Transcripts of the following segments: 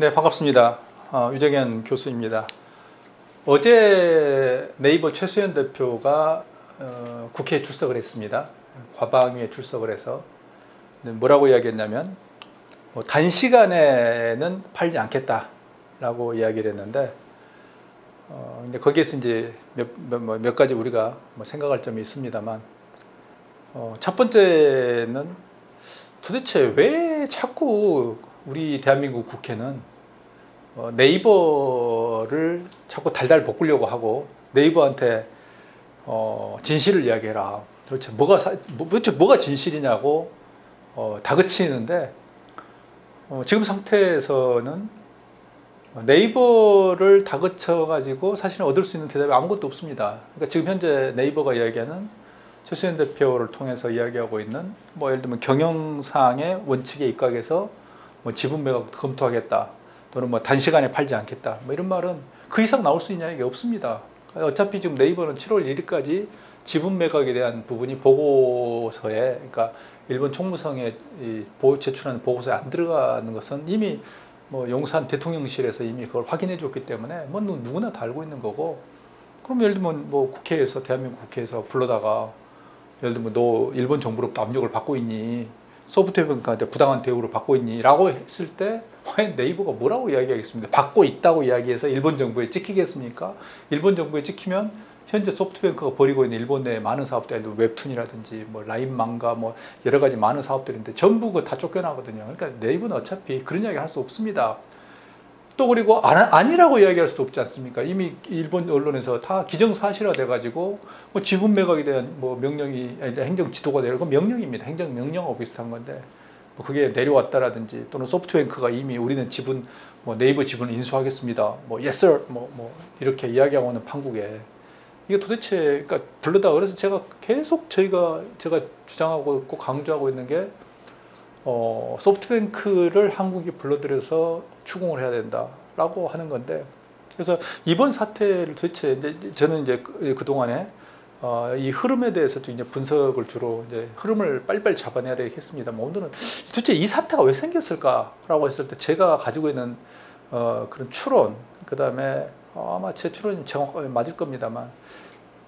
네, 반갑습니다. 어, 유정현 교수입니다. 어제 네이버 최수현 대표가 어, 국회에 출석을 했습니다. 과방위에 출석을 해서 뭐라고 이야기했냐면 뭐 단시간에는 팔지 않겠다라고 이야기를 했는데 어, 근데 거기에서 이제 몇, 몇, 뭐몇 가지 우리가 뭐 생각할 점이 있습니다만 어, 첫 번째는 도대체 왜 자꾸 우리 대한민국 국회는 어, 네이버를 자꾸 달달 볶으려고 하고 네이버한테 어, 진실을 이야기해라. 도대체 뭐가 사, 뭐, 도대체 뭐가 진실이냐고 어, 다그치는데 어, 지금 상태에서는 네이버를 다그쳐 가지고 사실 얻을 수 있는 대답이 아무것도 없습니다. 그러니까 지금 현재 네이버가 이야기하는 최수현 대표를 통해서 이야기하고 있는 뭐 예를 들면 경영상의 원칙에 입각해서 뭐 지분 매각 검토하겠다 또는 뭐 단시간에 팔지 않겠다. 뭐 이런 말은 그 이상 나올 수 있냐 이게 없습니다. 어차피 지금 네이버는 7월 1일까지 지분 매각에 대한 부분이 보고서에 그러니까 일본 총무성에 이 보- 제출하는 보고서에 안 들어가는 것은 이미 뭐 용산 대통령실에서 이미 그걸 확인해 줬기 때문에 뭐 누- 누구나 다 알고 있는 거고. 그럼 예를 들면 뭐 국회에서 대한민국 국회에서 불러다가 예를 들면 너 일본 정부로부터 압력을 받고 있니 소프트웨어한테 부당한 대우를 받고 있니 라고 했을 때 과연 네이버가 뭐라고 이야기하겠습니까 받고 있다고 이야기해서 일본 정부에 찍히겠습니까 일본 정부에 찍히면 현재 소프트뱅크가 벌이고 있는 일본 내 많은 사업들, 웹툰이라든지 뭐 라인 망가 뭐 여러 가지 많은 사업들인데 전부 그다 쫓겨나거든요. 그러니까 네이버는 어차피 그런 이야기 할 수 없습니다. 또 그리고 안, 아니라고 이야기할 수도 없지 않습니까? 이미 일본 언론에서 다 기정사실화 돼가지고 뭐 지분 매각에 대한 뭐 명령이 행정 지도가 내려고 명령입니다. 행정 명령하고 비슷한 건데 뭐 그게 내려왔다라든지 또는 소프트뱅크가 이미 우리는 지분 뭐 네이버 지분을 인수하겠습니다. 뭐 yes sir 뭐, 뭐 이렇게 이야기하고 있는 판국에 이게 도대체 그러니까 불러다 그래서 제가 계속 저희가 제가 주장하고 있고 강조하고 있는 게 어, 소프트뱅크를 한국이 불러들여서 추궁을 해야 된다라고 하는 건데 그래서 이번 사태를 도대체 이제 저는 이제 그, 그동안에 어, 이 흐름에 대해서 좀 이제 분석을 주로 이제 흐름을 빨리빨리 잡아내야 되겠습니다. 뭐 오늘은 도대체 이 사태가 왜 생겼을까라고 했을 때 제가 가지고 있는 어, 그런 추론, 그 다음에 아마 제 추론이 정확하게 맞을 겁니다만,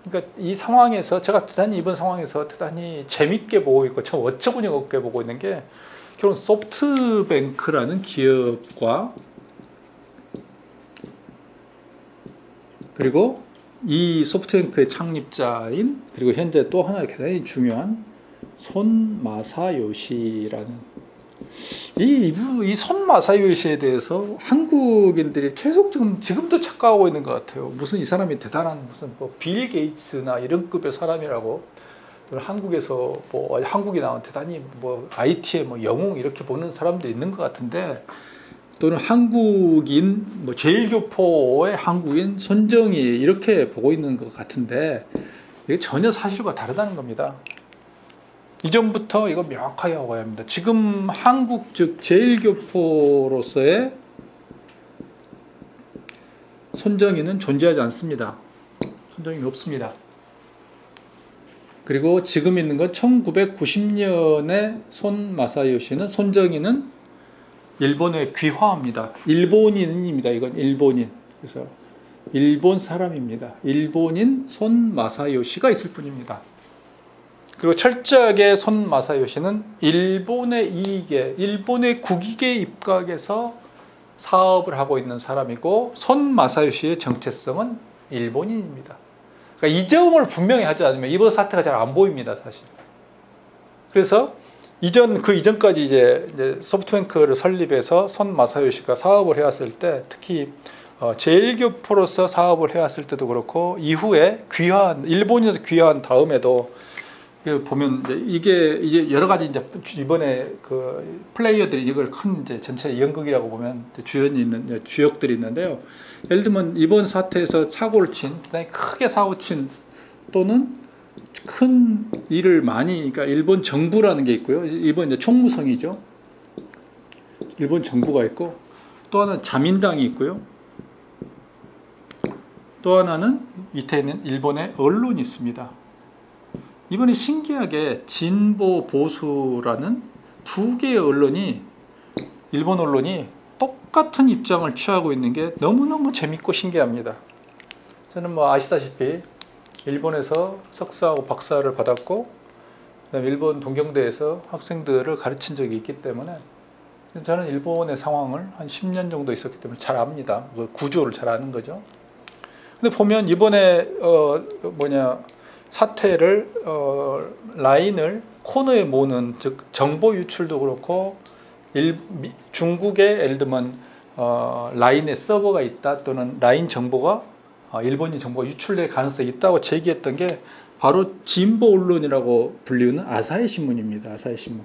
그러니까 이 상황에서 제가 대단히 이번 상황에서 대단히 재밌게 보고 있고 참 어처구니 없게 보고 있는 게 결국 소프트뱅크라는 기업과 그리고 이 소프트뱅크의 창립자인 그리고 현재 또 하나 굉장히 중요한 손마사요시라는 이, 이 손마사요시에 대해서 한국인들이 계속 지금 지금도 착각하고 있는 것 같아요. 무슨 이 사람이 대단한 무슨 뭐 빌 게이츠나 이런 급의 사람이라고 한국에서 뭐 한국이 나온 대단히 뭐 IT의 뭐 영웅 이렇게 보는 사람도 있는 것 같은데 또는 한국인 뭐 제일교포의 한국인 손정희 이렇게 보고 있는 것 같은데 이게 전혀 사실과 다르다는 겁니다. 이전부터 이거 명확하게 하고야 합니다. 지금 한국 즉 제일교포로서의 손정희는 존재하지 않습니다. 손정희 없습니다. 그리고 지금 있는 건 1990년에 손 마사요시는 손정희는 일본의 귀화입니다. 일본인입니다. 이건 일본인. 그래서 일본 사람입니다. 일본인 손 마사요시가 있을 뿐입니다. 그리고 철저하게 손 마사요시는 일본의 이익에, 일본의 국익에 입각해서 사업을 하고 있는 사람이고 손 마사요시의 정체성은 일본인입니다. 그러니까 이 점을 분명히 하지 않으면 이번 사태가 잘 안 보입니다, 사실. 그래서 이전 그 이전까지 이제, 이제 소프트뱅크를 설립해서 손 마사요시가 사업을 해왔을 때 특히 어, 제일교포로서 사업을 해왔을 때도 그렇고 이후에 귀화한 일본에서 귀화한 다음에도 그 보면 이제 이게 이제 여러 가지 이제 이번에 그 플레이어들이 이걸 큰 이제 전체 연극이라고 보면 주연이 있는 주역들이 있는데요. 예를 들면 이번 사태에서 사고를 친 대단히 크게 사고 친 또는 큰 일을 많이 그러니까 일본 정부라는 게 있고요. 이번 이제 총무성이죠. 일본 정부가 있고 또 하나는 자민당이 있고요. 또 하나는 밑에 있는 일본의 언론이 있습니다. 이번에 신기하게 진보 보수라는 두 개의 언론이 일본 언론이 똑같은 입장을 취하고 있는 게 너무너무 재밌고 신기합니다. 저는 뭐 아시다시피 일본에서 석사하고 박사를 받았고 일본 동경대에서 학생들을 가르친 적이 있기 때문에 저는 일본의 상황을 한 10년 정도 있었기 때문에 잘 압니다. 그 구조를 잘 아는 거죠. 근데 보면 이번에 어 뭐냐 사태를 어 라인을 코너에 모는 즉 정보 유출도 그렇고 일, 미- 중국의 예를 들면 어, 라인에 서버가 있다 또는 라인 정보가 어, 일본인 정보가 유출될 가능성이 있다고 제기했던 게 바로 진보 언론이라고 불리는 아사히 신문입니다. 아사히 신문.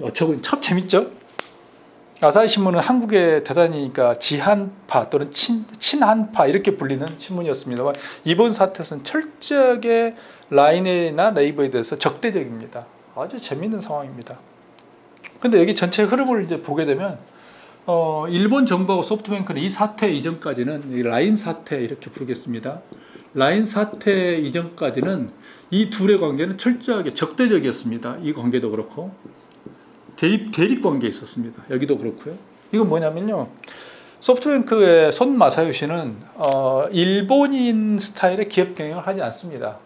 어, 저거 참 재밌죠? 아사히 신문은 한국의 대단히 그러니까 지한파 또는 친, 친한파 이렇게 불리는 신문이었습니다만 이번 사태에서는 철저하게 라인이나 네이버에 대해서 적대적입니다. 아주 재밌는 상황입니다. 근데 여기 전체 흐름을 이제 보게 되면 어, 일본 정부하고 소프트뱅크는 이 사태 이전까지는 이 라인 사태 이렇게 부르겠습니다. 라인 사태 이전까지는 이 둘의 관계는 철저하게 적대적이었습니다. 이 관계도 그렇고 대립 대립 관계에 있었습니다. 여기도 그렇고요. 이건 뭐냐면요. 소프트뱅크의 손 마사요시는 어, 일본인 스타일의 기업 경영을 하지 않습니다.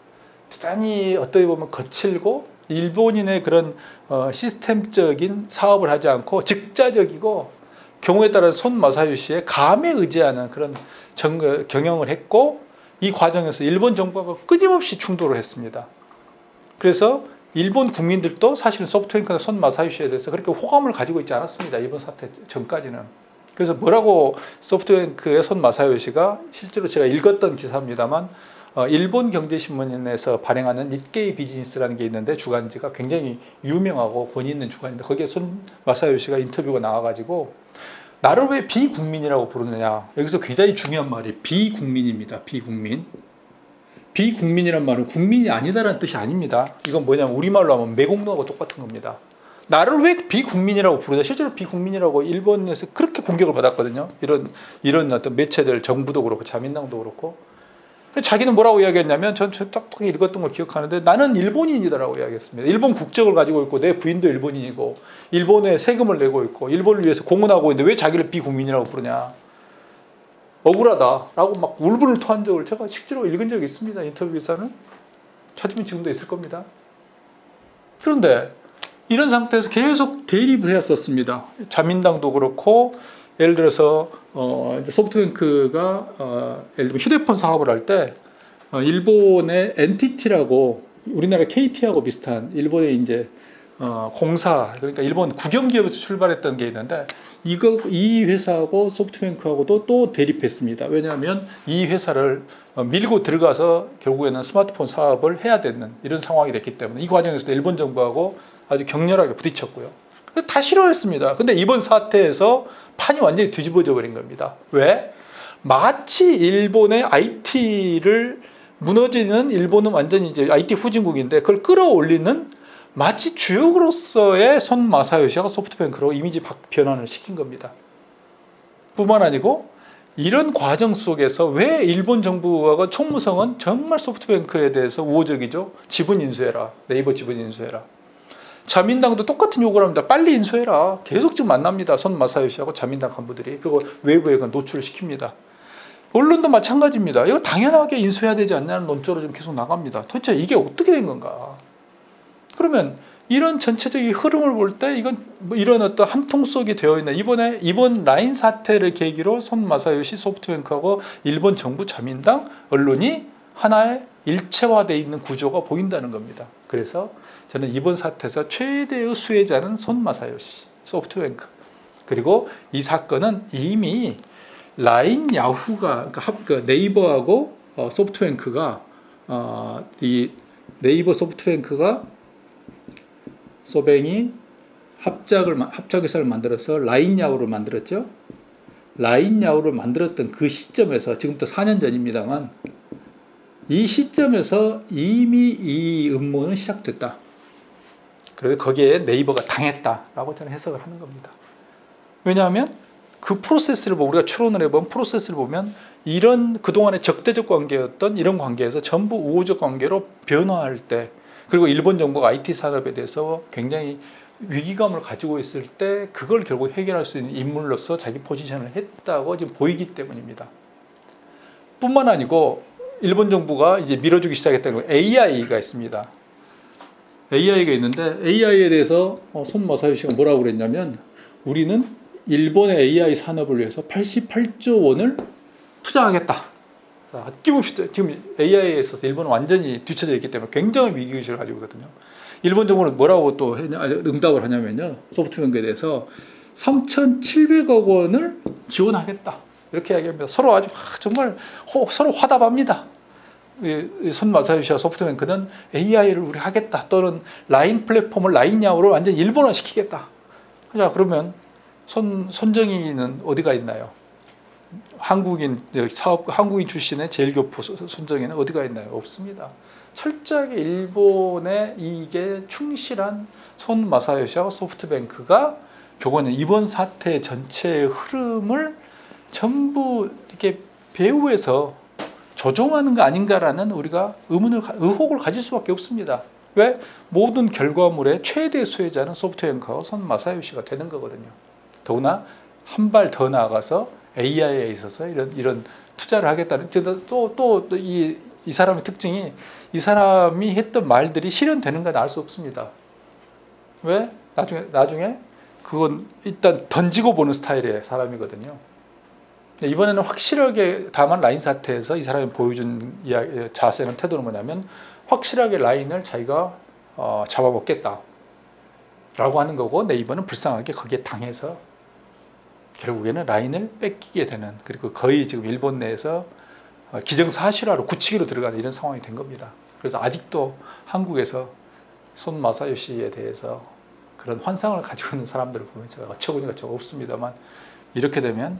대단히 어떻게 보면 거칠고 일본인의 그런 어, 시스템적인 사업을 하지 않고 직자적이고 경우에 따라 손 마사요시의 감에 의지하는 그런 정, 어, 경영을 했고 이 과정에서 일본 정부가 끊임없이 충돌을 했습니다. 그래서 일본 국민들도 사실은 소프트뱅크나 손 마사요시에 대해서 그렇게 호감을 가지고 있지 않았습니다. 이번 사태 전까지는. 그래서 뭐라고 소프트뱅크의 손 마사요시가 실제로 제가 읽었던 기사입니다만 어, 일본 경제신문에서 발행하는 니케이 비즈니스라는 게 있는데 주간지가 굉장히 유명하고 권위 있는 주간인데 거기에 손 마사요시가 인터뷰가 나와가지고 나를 왜 비국민이라고 부르느냐 여기서 굉장히 중요한 말이 비국민입니다 비국민 비국민이란 말은 국민이 아니다라는 뜻이 아닙니다. 이건 뭐냐면 우리말로 하면 매국노하고 똑같은 겁니다. 나를 왜 비국민이라고 부르냐? 실제로 비국민이라고 일본에서 그렇게 공격을 받았거든요. 이런 이런 어떤 매체들 정부도 그렇고 자민당도 그렇고. 자기는 뭐라고 이야기했냐면 전 딱딱히 읽었던 걸 기억하는데 나는 일본인이다라고 이야기했습니다. 일본 국적을 가지고 있고 내 부인도 일본인이고 일본에 세금을 내고 있고 일본을 위해서 공헌하고 있는데 왜 자기를 비국민이라고 부르냐. 억울하다라고 막 울분을 토한 적을 제가 실제로 읽은 적이 있습니다. 인터뷰 기사는. 찾으면 지금도 있을 겁니다. 그런데 이런 상태에서 계속 대립을 해왔었습니다. 자민당도 그렇고 예를 들어서 어, 소프트뱅크가 어, 예를 들면 휴대폰 사업을 할때 어, 일본의 NTT라고 우리나라 KT하고 비슷한 일본의 이제 어, 공사 그러니까 일본 국영 기업에서 출발했던 게 있는데 이거 이 회사하고 소프트뱅크하고도 또 대립했습니다. 왜냐하면 이 회사를 어, 밀고 들어가서 결국에는 스마트폰 사업을 해야 되는 이런 상황이 됐기 때문에 이 과정에서 일본 정부하고 아주 격렬하게 부딪혔고요. 다 싫어했습니다. 근데 이번 사태에서 판이 완전히 뒤집어져 버린 겁니다. 왜? 마치 일본의 IT를 무너지는 일본은 완전히 이제 IT 후진국인데 그걸 끌어올리는 마치 주역으로서의 손 마사요시가 소프트뱅크로 이미지 박- 변환을 시킨 겁니다. 뿐만 아니고 이런 과정 속에서 왜 일본 정부가 총무성은 정말 소프트뱅크에 대해서 우호적이죠. 지분 인수해라. 네이버 지분 인수해라. 자민당도 똑같은 요구를 합니다. 빨리 인수해라. 계속 지금 만납니다. 손 마사요시하고 자민당 간부들이. 그리고 외부에 그 노출을 시킵니다. 언론도 마찬가지입니다. 이거 당연하게 인수해야 되지 않냐는 논조로 좀 계속 나갑니다. 도대체 이게 어떻게 된 건가? 그러면 이런 전체적인 흐름을 볼 때 이건 뭐 이런 어떤 한 통 속이 되어 있는 이번에 이번 라인 사태를 계기로 손 마사요시 소프트뱅크하고 일본 정부 자민당 언론이 하나의 일체화되어 있는 구조가 보인다는 겁니다. 그래서 저는 이번 사태에서 최대의 수혜자는 손 마사요시 소프트뱅크 그리고 이 사건은 이미 라인 야후가 그러니까 합- 그 네이버하고 어, 소프트뱅크가 어, 이 네이버 소프트뱅크가 소뱅이 합작을 마- 합작 회사를 만들어서 라인 야후를 만들었죠. 라인 야후를 만들었던 그 시점에서 지금부터 4년 전입니다만 이 시점에서 이미 이 음모는 시작됐다. 그래서 거기에 네이버가 당했다라고 저는 해석을 하는 겁니다. 왜냐하면 그 프로세스를 우리가 추론을 해본 프로세스를 보면 이런 그동안의 적대적 관계였던 이런 관계에서 전부 우호적 관계로 변화할 때 그리고 일본 정부가 IT 산업에 대해서 굉장히 위기감을 가지고 있을 때 그걸 결국 해결할 수 있는 인물로서 자기 포지션을 했다고 지금 보이기 때문입니다. 뿐만 아니고 일본 정부가 이제 밀어주기 시작했다는 거 AI가 있습니다. AI가 있는데 AI에 대해서 어, 손 마사요시가 뭐라고 그랬냐면 우리는 일본의 AI 산업을 위해서 88조 원을 투자하겠다. 자, 아낌없이 지금 AI에 있어서 일본은 완전히 뒤처져 있기 때문에 굉장히 위기의식을 가지고 있거든요. 일본 정부는 뭐라고 또 아니, 응답을 하냐면요. 소프트뱅크에 대해서 3,700억 원을 지원하겠다. 이렇게 이야기합니다. 서로 아주 아, 정말 호- 서로 화답합니다. 이- 이손 마사요시와 소프트뱅크는 AI를 우리 하겠다 또는 라인 플랫폼을 라인야후로 완전 일본화 시키겠다. 자 그러면 손 손정희는 어디가 있나요? 한국인 사업 한국인 출신의 제일교포 손- 손정희는 어디가 있나요? 없습니다. 철저하게 일본의 이익에 충실한 손 마사요시와 소프트뱅크가 교과는 이번 사태 전체의 흐름을 전부 이렇게 배후에서 조종하는 거 아닌가라는 우리가 의문을 가- 의혹을 가질 수밖에 없습니다. 왜 모든 결과물의 최대 수혜자는 소프트뱅크와 손 마사요시가 되는 거거든요. 더구나 한 발 더 나아가서 AI에 있어서 이런 이런 투자를 하겠다는 또또이 이 사람의 특징이 이 사람이 했던 말들이 실현되는 건 알 수 없습니다. 왜 나중에 나중에 그건 일단 던지고 보는 스타일의 사람이거든요. 이번에는 확실하게 다만 라인 사태에서 이 사람이 보여준 이야기, 자세는 태도는 뭐냐면 확실하게 라인을 자기가 어, 잡아먹겠다. 라고 하는 거고 네이버는 불쌍하게 거기에 당해서 결국에는 라인을 뺏기게 되는 그리고 거의 지금 일본 내에서 어, 기정사실화로 굳히기로 들어가는 이런 상황이 된 겁니다. 그래서 아직도 한국에서 손 마사요시에 대해서 그런 환상을 가지고 있는 사람들을 보면 제가 어처구니가 좀 없습니다만 이렇게 되면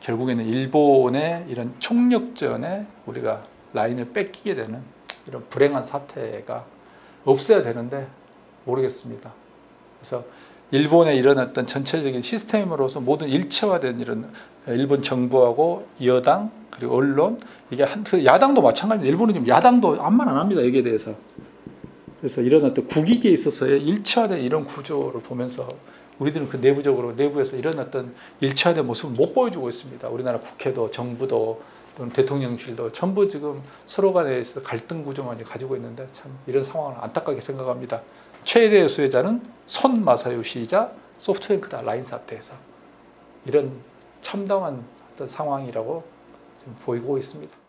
결국에는 일본의 이런 총력전에 우리가 라인을 뺏기게 되는 이런 불행한 사태가 없어야 되는데 모르겠습니다. 그래서 이런 어떤 전체적인 시스템으로서 모든 일체화된 이런 일본 정부하고 여당 그리고 언론 이게 한 야당도 마찬가지입니다. 일본은 지금 야당도 말안 합니다 여기에 대해서. 그래서 어떤 국익에 있어서의 일체화된 이런 구조를 보면서 우리들은 그 내부적으로 내부에서 어떤 일체화된 모습을 못 보여주고 있습니다. 우리나라 국회도 정부도 또는 대통령실도 전부 지금 서로 간에 있어 갈등 구조만 가지고 있는데 참 이런 상황을 안타깝게 생각합니다. 최대의 수혜자는 손 마사요시이자 소프트뱅크다 라인 사태에서 이런 참담한 어떤 상황이라고 지금 보이고 있습니다.